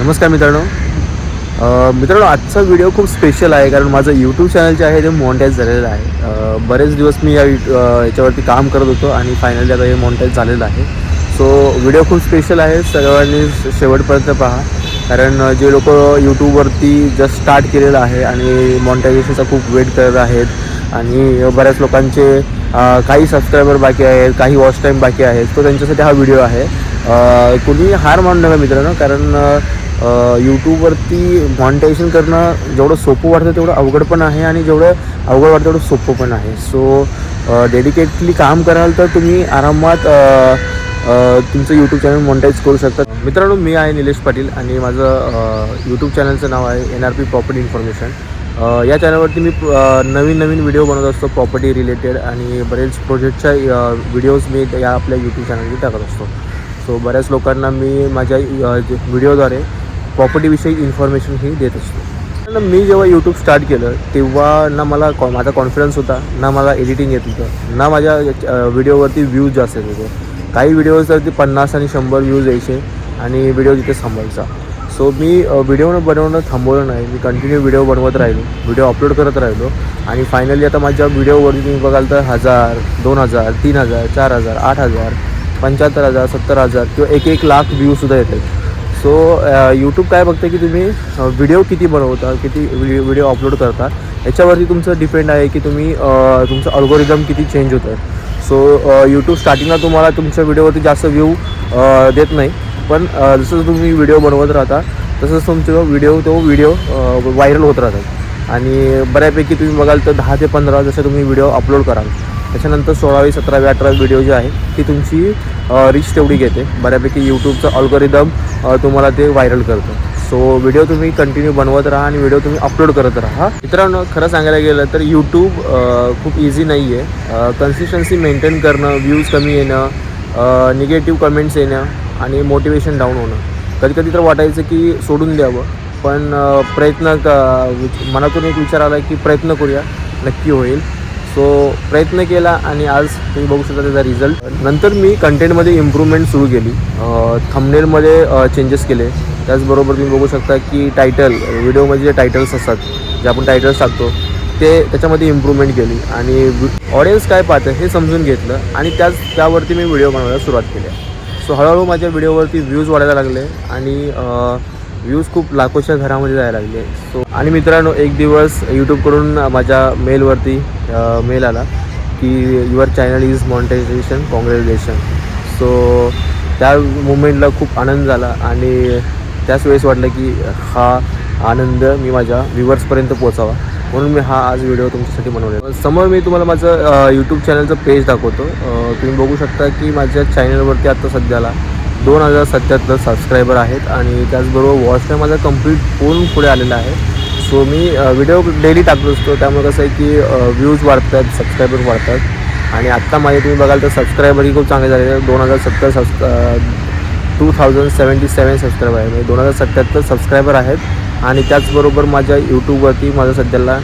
नमस्कार मित्रांनो. मित्रांनो आजचा व्हिडिओ खूप स्पेशल आहे कारण माझं यूट्यूब चॅनल जे आहे ते मॉनिटाईज झालेलं आहे. बरेच दिवस मी या याच्यावरती काम करत होतो आणि फायनली आता हे मॉनिटाईज झालेलं आहे. सो व्हिडिओ खूप स्पेशल आहे. सर्वांनी शेवटपर्यंत पहा. कारण जे लोक यूट्यूबवरती जस्ट स्टार्ट केलेलं आहे आणि मॉनिटायझेशनचा खूप वेट करत आहेत आणि बऱ्याच लोकांचे काही सबस्क्रायबर बाकी आहेत काही वॉच टाईम बाकी आहेत तो त्यांच्यासाठी हा व्हिडिओ आहे. कुणी कोणी हार मानू नका मित्रांनो. कारण यूट्यूबवरती मॉनिटायझेशन करणं जेवढं सोपं वाटतं तेवढं अवघड पण आहे आणि जेवढं अवघड वाटतं तेवढं सोपं पण आहे. सो डेडिकेटली काम कराल तर तुम्ही आरामात तुमचं यूट्यूब चॅनल मॉनिटाईज करू शकता. मित्रांनो मी आहे निलेश पाटील आणि माझं यूट्यूब चॅनलचं नाव आहे N R P property information या चॅनलवरती मी नवीन नवीन व्हिडिओ बनवत असतो प्रॉपर्टी रिलेटेड आणि बरेच प्रोजेक्टच्या व्हिडिओज मी या आपल्या यूट्यूब चॅनलवर टाकत असतो. सो बऱ्याच लोकांना मी माझ्या व्हिडिओद्वारे प्रॉपर्टीविषयी इन्फॉर्मेशन ही देत असतो. पण मी जेव्हा यूट्यूब स्टार्ट केलं तेव्हा ना मला कॉ माझा कॉन्फिडन्स होता ना मला एडिटिंग येत होतं ना माझ्या व्हिडिओवरती व्ह्यूज जास्त येत होते. काही व्हिडिओजवरती पन्नास आणि शंभर व्ह्यूज यायचे आणि व्हिडिओ तिथे थांबायचा. सो मी व्हिडिओ बनवणं थांबवलं नाही मी कंटिन्यू व्हिडिओ बनवत राहिलो व्हिडिओ अपलोड करत राहिलो आणि फायनली आता माझ्या व्हिडिओवरती तुम्ही बघाल तर हजार दोन हजार तीन हजार चार हजार आठ हजार पंच्याहत्तर हजार सत्तर हजार किंवा एक एक लाख व्ह्यूसुद्धा आहेत. सो यूट्यूब काय बघतं की तुम्ही व्हिडिओ किती बनवता किती व्हिडिओ अपलोड करता? याच्यावरती तुमचं डिपेंड आहे की तुम्ही तुमचं अल्गोरिझम किती चेंज होतं आहे सो यूट्यूब स्टार्टिंगला तुम्हाला तुमच्या व्हिडिओवरती जास्त व्ह्यू देत नाही. पण जसं तुम्ही व्हिडिओ बनवत राहता तसंच तुमचं व्हिडिओ तो व्हिडिओ व्हायरल होत राहतात आणि बऱ्यापैकी तुम्ही बघाल तर दहा ते पंधरा जसं तुम्ही व्हिडिओ अपलोड कराल. त्याच्यानंतर सोळावी सतरावी अठरावी व्हिडिओ जी आहे ती तुमची रीच तेवढी घेते. बऱ्यापैकी यूट्यूबचं अल्गोरिदम तुम्हाला ते व्हायरल करतं. सो व्हिडिओ तुम्ही कंटिन्यू बनवत राहा आणि व्हिडिओ तुम्ही अपलोड करत राहा. मित्रांनो खरं सांगायला गेलं तर यूट्यूब खूप इझी नाही आहे कन्सिस्टन्सी मेंटेन करणं व्ह्यूज कमी येणं निगेटिव्ह कमेंट्स येणं आणि मोटिवेशन डाऊन होणं. कधी कधी तर वाटायचं की सोडून द्यावं. पण प्रयत्न क मनातून एक विचार आला की प्रयत्न करूया. नक्की होईल. सो प्रयत्न केला आणि आज तुम्ही बघू शकता त्याचा रिझल्ट नंतर मी कंटेंटमध्ये इम्प्रूव्हमेंट सुरू केली. थमनेलमध्ये चेंजेस केले. त्याचबरोबर तुम्ही बघू शकता की टायटल व्हिडिओमध्ये जे टायटल्स असतात जे आपण टायटल्स टाकतो ते त्याच्यामध्ये इम्प्रूव्हमेंट केली. आणि ऑडियन्स काय पाहतं हे समजून घेतलं आणि त्याच त्यावरती मी व्हिडिओ बनवायला सुरुवात केली. सो हळूहळू माझ्या व्हिडिओवरती व्ह्यूज वाढायला लागले आणि व्ह्यूज खूप लाखोच्या घरामध्ये जायला लागले. सो आणि मित्रांनो एक दिवस यूट्यूबकडून माझ्या मेलवरती मेल आला की your channel is monetization congratulation so त्या मुमेंटला खूप आनंद झाला आणि त्याच वेळेस वाटलं की हा आनंद मी माझ्या व्ह्युअर्सपर्यंत पोचावा म्हणून मी हा आज व्हिडिओ तुमच्यासाठी बनवला समोर मी तुम्हाला माझं यूट्यूब चॅनलचं पेज दाखवतो. तुम्ही बघू शकता की माझ्या चॅनलवरती आत्ता सध्याला दोन हजार सत्याहत्तर सबस्क्रायबर आहेत आणि त्याचबरोबर वॉच टाईम माझा कंप्लीट फोन पुढे आलेला आहे. सो मी व्हिडिओ डेली टाकत असतो. त्यामुळे कसं आहे की व्ह्यूज वाढतात सबस्क्रायबर वाढतात. आणि आत्ता माझे तुम्ही बघाल तर सबस्क्रायबरही खूप चांगले झालेले आहेत. दोन हजार सत्तर subs two thousand seventy seven subscriber आहे म्हणजे दोन हजार सत्याहत्तर सबस्क्रायबर आहेत. आणि त्याचबरोबर माझ्या यूट्यूबवरती माझं सध्याला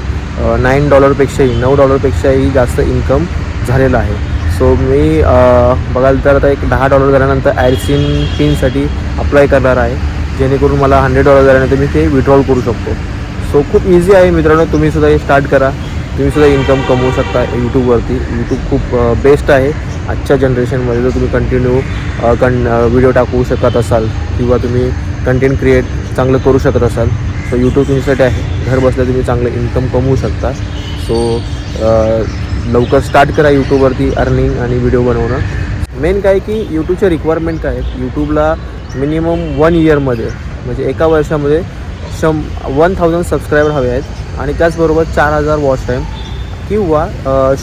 नाईन डॉलरपेक्षाही नऊ डॉलरपेक्षाही जास्त इन्कम झालेलं आहे. सो मी बघाल तर आता एक दहा डॉलर झाल्यानंतर ॲडसिन पिनसाठी अप्लाय करणार आहे. जेणेकरून मला हंड्रेड डॉलर झाल्यानंतर मी ते विड्रॉल करू शकतो. सो खूप इझी आहे मित्रांनो तुम्हीसुद्धा हे स्टार्ट करा. तुम्हीसुद्धा इन्कम कमवू शकता यूट्यूबवरती यूट्यूब खूप बेस्ट आहे. आजच्या जनरेशनमध्ये जर तुम्ही कंटिन्यू कन व्हिडिओ टाकू शकत असाल किंवा तुम्ही कंटेंट क्रिएट चांगलं करू शकत असाल सो यूट्यूब तुमच्यासाठी आहे. घर बसल्या तुम्ही चांगलं इन्कम कमवू शकता. सो लवकर स्टार्ट करा यूट्यूबवरती अर्निंग आणि व्हिडिओ बनवणं. मेन काय की यूट्यूबच्या रिक्वायरमेंट काय आहेत? यूट्यूबला मिनिमम वन इयरमध्ये म्हणजे एका वर्षामध्ये शं वन थाउजंड सबस्क्रायबर हवे आहेत. आणि त्याचबरोबर चार हजार वॉच टाईम किंवा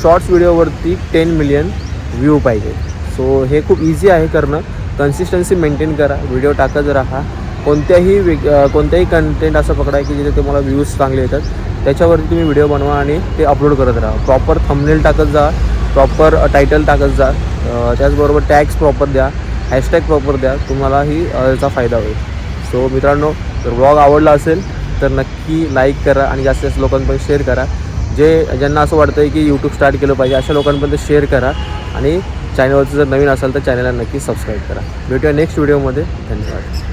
शॉर्ट्स व्हिडिओवरती टेन मिलियन व्ह्यू पाहिजे. सो हे खूप इझी आहे करणं. कन्सिस्टन्सी मेंटेन करा. व्हिडिओ टाकत राहा. कोणत्याही वेग कोणत्याही कंटेंट असं पकडा की जिथे तुम्हाला व्ह्यूज चांगले येतात त्याच्यावरती तुम्ही व्हिडिओ बनवा आणि ते अपलोड करत राहा. प्रॉपर थंबनेल टाकत जा प्रॉपर टायटल टाकत जा त्याचबरोबर टॅग्स प्रॉपर द्या हॅशटॅग प्रॉपर द्या तुम्हालाही याचा फायदा होईल. सो मित्रांनो जर ब्लॉग आवडला असेल तर नक्की लाईक करा आणि जास्तीत जास्त लोकांपर्यंत शेअर करा. जे ज्यांना असं वाटतं आहे की यूट्यूब स्टार्ट केलं पाहिजे अशा लोकांपर्यंत शेअर करा आणि चॅनलवरचं जर नवीन असाल तर चॅनलला नक्की सबस्क्राईब करा. भेटूया नेक्स्ट व्हिडिओमध्ये धन्यवाद.